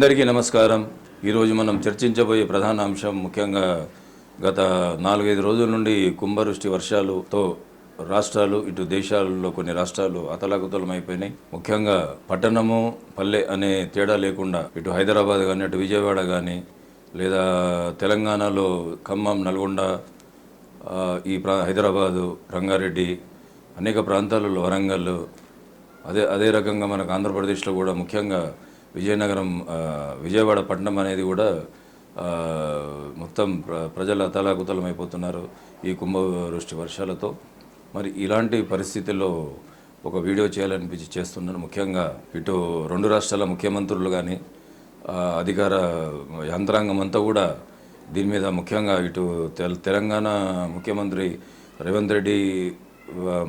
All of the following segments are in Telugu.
అందరికీ నమస్కారం. ఈరోజు మనం చర్చించబోయే ప్రధాన అంశం ముఖ్యంగా గత నాలుగైదు రోజుల నుండి కుంభవృష్టి వర్షాలతో రాష్ట్రాలు ఇటు దేశాలలో కొన్ని రాష్ట్రాలు అతలాకుతలమైపోయినాయి. ముఖ్యంగా పట్టణము పల్లె అనే తేడా లేకుండా ఇటు హైదరాబాద్ కానీ అటు విజయవాడ కానీ లేదా తెలంగాణలో ఖమ్మం నల్గొండ ఈ ప్రా హైదరాబాదు రంగారెడ్డి అనేక ప్రాంతాలలో వరంగల్ అదే అదే రకంగా మనకు ఆంధ్రప్రదేశ్లో కూడా ముఖ్యంగా విజయనగరం విజయవాడ పట్టణం అనేది కూడా మొత్తం ప్ర ప్రజలు అతలాకుతలమైపోతున్నారు ఈ కుంభవృష్టి వర్షాలతో. మరి ఇలాంటి పరిస్థితుల్లో ఒక వీడియో చేయాలనిపించి చేస్తున్నాను. ముఖ్యంగా ఇటు రెండు రాష్ట్రాల ముఖ్యమంత్రులు కానీ అధికార యంత్రాంగం అంతా కూడా దీని మీద ముఖ్యంగా ఇటు తెలంగాణ ముఖ్యమంత్రి రేవంత్ రెడ్డి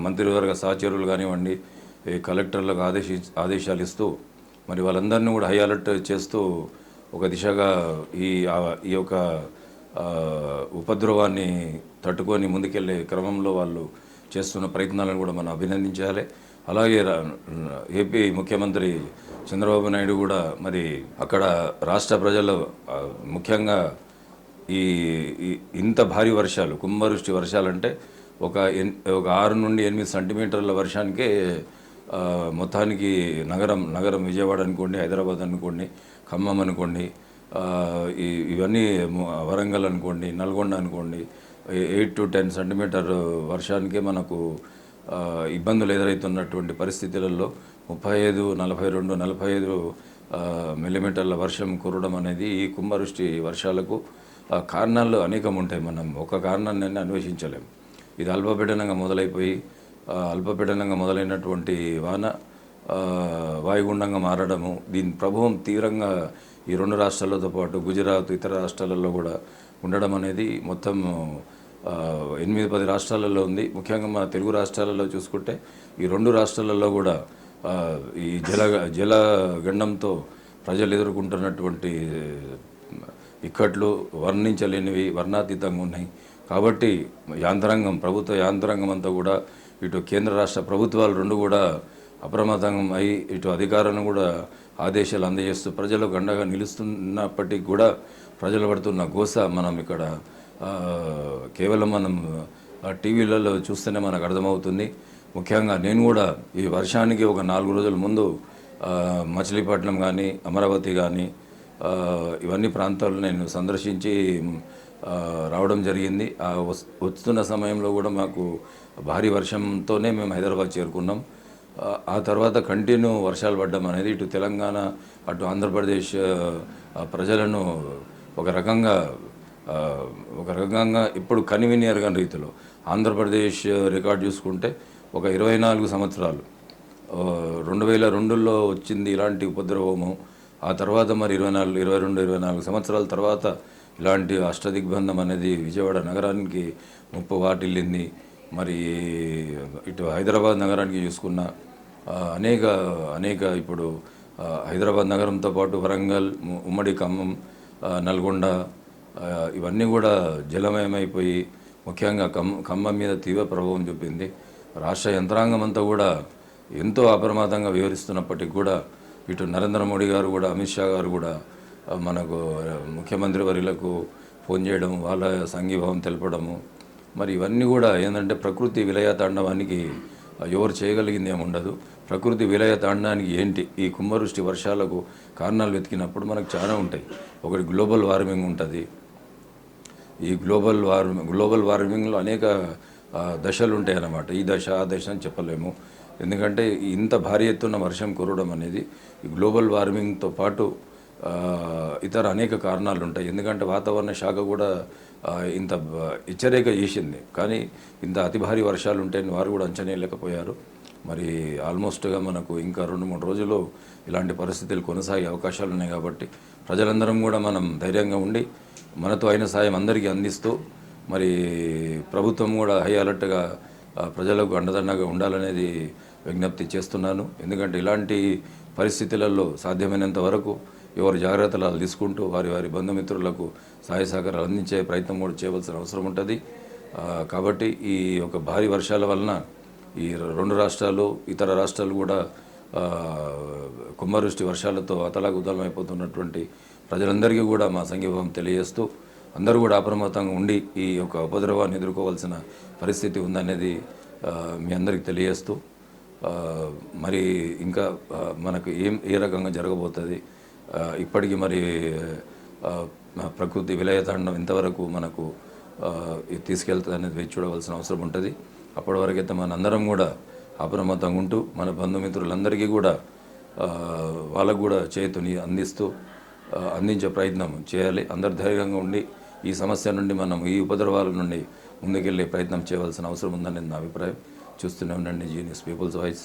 మంత్రివర్గ సహచరులు కానివ్వండి ఈ కలెక్టర్లకు ఆదేశి ఆదేశాలు ఇస్తూ మరి వాళ్ళందరినీ కూడా హై అలర్ట్ చేస్తూ ఒక దిశగా ఈ ఈ యొక్క ఉపద్రవాన్ని తట్టుకొని ముందుకెళ్ళే క్రమంలో వాళ్ళు చేస్తున్న ప్రయత్నాలను కూడా మనం అభినందించాలి. అలాగే రా- ఏపీ ముఖ్యమంత్రి చంద్రబాబు నాయుడు కూడా మరి అక్కడ రాష్ట్ర ప్రజలు ముఖ్యంగా ఈ ఇంత భారీ వర్షాలు కుంభవృష్టి వర్షాలంటే ఒక ఎన్ ఒక ఆరు నుండి ఎనిమిది సెంటీమీటర్ల వర్షానికే మొత్తానికి నగరం నగరం విజయవాడ అనుకోండి హైదరాబాద్ అనుకోండి ఖమ్మం అనుకోండి ఇవన్నీ వరంగల్ అనుకోండి నల్గొండ అనుకోండి ఎయిట్ టు టెన్ సెంటీమీటర్ వర్షానికే మనకు ఇబ్బందులు ఎదురవుతున్నటువంటి పరిస్థితులలో ముప్పై ఐదు నలభై రెండు నలభై ఐదు మిల్లీమీటర్ల వర్షం కురవడం అనేది ఈ కుంభవృష్టి వర్షాలకు కారణాలు అనేకం ఉంటాయి. మనం ఒక కారణాన్ని అన్వేషించలేం. ఇది అల్పపీడనంగా మొదలైపోయి అల్పపీడనంగా మొదలైనటువంటి వాన వాయుగుండంగా మారడము దీని ప్రభావం తీవ్రంగా ఈ రెండు రాష్ట్రాలతో పాటు గుజరాత్ ఇతర రాష్ట్రాలలో కూడా ఉండడం అనేది మొత్తం ఎనిమిది పది రాష్ట్రాలలో ఉంది. ముఖ్యంగా మన తెలుగు రాష్ట్రాలలో చూసుకుంటే ఈ రెండు రాష్ట్రాలలో కూడా ఈ జల జల గండంతో ప్రజలు ఎదుర్కొంటున్నటువంటి ఇక్కట్లు వర్ణించలేనివి వర్ణాతీతంగా ఉన్నాయి. కాబట్టి యాంత్రాంగం ప్రభుత్వ యాంత్రాంగం అంతా కూడా ఇటు కేంద్ర రాష్ట్ర ప్రభుత్వాలు రెండు కూడా అప్రమత్తం అయి ఇటు అధికారులను కూడా ఆదేశాలు అందజేస్తూ ప్రజలకు అండగా నిలుస్తున్నప్పటికీ కూడా ప్రజలు పడుతున్న గోస మనం ఇక్కడ కేవలం మనం టీవీలలో చూస్తేనే మనకు అర్థమవుతుంది. ముఖ్యంగా నేను కూడా ఈ వర్షానికి ఒక నాలుగు రోజుల ముందు మచిలీపట్నం కానీ అమరావతి కానీ ఇవన్నీ ప్రాంతాలు నేను సందర్శించి రావడం జరిగింది. ఆ వస్తున్న సమయంలో కూడా మాకు భారీ వర్షంతోనే మేము హైదరాబాద్ చేరుకున్నాం. ఆ, తర్వాత కంటిన్యూ వర్షాలు పడ్డం అనేది ఇటు తెలంగాణ అటు ఆంధ్రప్రదేశ్ ప్రజలను ఒక రకంగా ఒక రకంగా ఇప్పుడు కనివిని రీతిలో ఆంధ్రప్రదేశ్ రికార్డ్ చూసుకుంటే ఒక ఇరవై నాలుగు సంవత్సరాలు. రెండు వేల రెండులో వచ్చింది ఇలాంటి ఉపద్రవము. ఆ తర్వాత మరి ఇరవై నాలుగు ఇరవై రెండు ఇరవై నాలుగు సంవత్సరాల తర్వాత ఇలాంటి అష్టదిగ్బంధం అనేది విజయవాడ నగరానికి ముప్పు వాటిల్లింది. మరి ఇటు హైదరాబాద్ నగరానికి చూసుకున్న అనేక అనేక ఇప్పుడు హైదరాబాద్ నగరంతో పాటు వరంగల్ ఉమ్మడి ఖమ్మం నల్గొండ ఇవన్నీ కూడా జలమయమైపోయి ముఖ్యంగా ఖమ్ ఖమ్మం మీద తీవ్ర ప్రభావం చూపింది. రాష్ట్ర యంత్రాంగం అంతా కూడా ఎంతో అప్రమాదంగా వ్యవహరిస్తున్నప్పటికీ కూడా ఇటు నరేంద్ర మోడీ గారు కూడా అమిత్ షా గారు కూడా మనకు ముఖ్యమంత్రి వర్యులకు ఫోన్ చేయడం వాళ్ళ సంఘీభావం తెలపడము. మరి ఇవన్నీ కూడా ఏంటంటే ప్రకృతి విలయ తాండవానికి ఎవరు చేయగలిగింది ఏమి ఉండదు. ప్రకృతి విలయ తాండడానికి ఏంటి? ఈ కుంభవృష్టి వర్షాలకు కారణాలు వెతికినప్పుడు మనకు చాలా ఉంటాయి. ఒకటి గ్లోబల్ వార్మింగ్ ఉంటుంది. ఈ గ్లోబల్ వార్మింగ్ గ్లోబల్ వార్మింగ్లో అనేక దశలు ఉంటాయి అన్నమాట ఈ దశ ఆ దశ అని చెప్పలేము. ఎందుకంటే ఇంత భారీ ఎత్తున వర్షం కురవడం అనేది ఈ గ్లోబల్ వార్మింగ్తో పాటు ఇతర అనేక కారణాలు ఉంటాయి. ఎందుకంటే వాతావరణ శాఖ కూడా ఇంత హెచ్చరిక చేసింది. కానీ ఇంత అతి భారీ వర్షాలు ఉంటాయని వారు కూడా అంచనేయలేకపోయారు మరి ఆల్మోస్ట్గా మనకు ఇంకా రెండు మూడు రోజులు ఇలాంటి పరిస్థితులు కొనసాగే అవకాశాలు ఉన్నాయి కాబట్టి ప్రజలందరం కూడా మనం ధైర్యంగా ఉండి మనతో అయిన సాయం అందరికీ అందిస్తూ మరి ప్రభుత్వం కూడా హై అలర్ట్గా ప్రజలకు అండదండగా ఉండాలనేది విజ్ఞప్తి చేస్తున్నాను. ఎందుకంటే ఇలాంటి పరిస్థితులలో సాధ్యమైనంత వరకు ఎవరు జాగ్రత్తలు తీసుకుంటూ వారి వారి బంధుమిత్రులకు సహాయ సహకారాలు అందించే ప్రయత్నం కూడా చేయవలసిన అవసరం ఉంటుంది. కాబట్టి ఈ యొక్క భారీ వర్షాల వలన ఈ రెండు రాష్ట్రాలు ఇతర రాష్ట్రాలు కూడా కుంభవృష్టి వర్షాలతో అతలాకుతలమైపోతున్నటువంటి ప్రజలందరికీ కూడా మా సంఘీభావం తెలియజేస్తూ అందరూ కూడా అప్రమత్తంగా ఉండి ఈ యొక్క ఉపద్రవాన్ని ఎదుర్కోవాల్సిన పరిస్థితి ఉందనేది మీ అందరికీ తెలియజేస్తూ మరి ఇంకా మనకు ఏం ఏ రకంగా జరగబోతుంది? ఇప్పటికీ మరి ప్రకృతి విలయతాండం ఇంతవరకు మనకు తీసుకెళ్తుంది అనేది వేచి చూడవలసిన అవసరం ఉంటుంది. అప్పటి వరకైతే మన అందరం కూడా అప్రమత్తంగా ఉంటూ మన బంధుమిత్రులందరికీ కూడా వాళ్ళకు కూడా చేతుని అందిస్తూ అందించే ప్రయత్నం చేయాలి. అందరు ధైర్యంగా ఉండి ఈ సమస్య నుండి మనం ఈ ఉపద్రవాల నుండి ముందుకెళ్ళే ప్రయత్నం చేయవలసిన అవసరం ఉందని నా అభిప్రాయం. చూస్తూనే ఉండండి జీనియస్ పీపుల్స్ వాయిస్.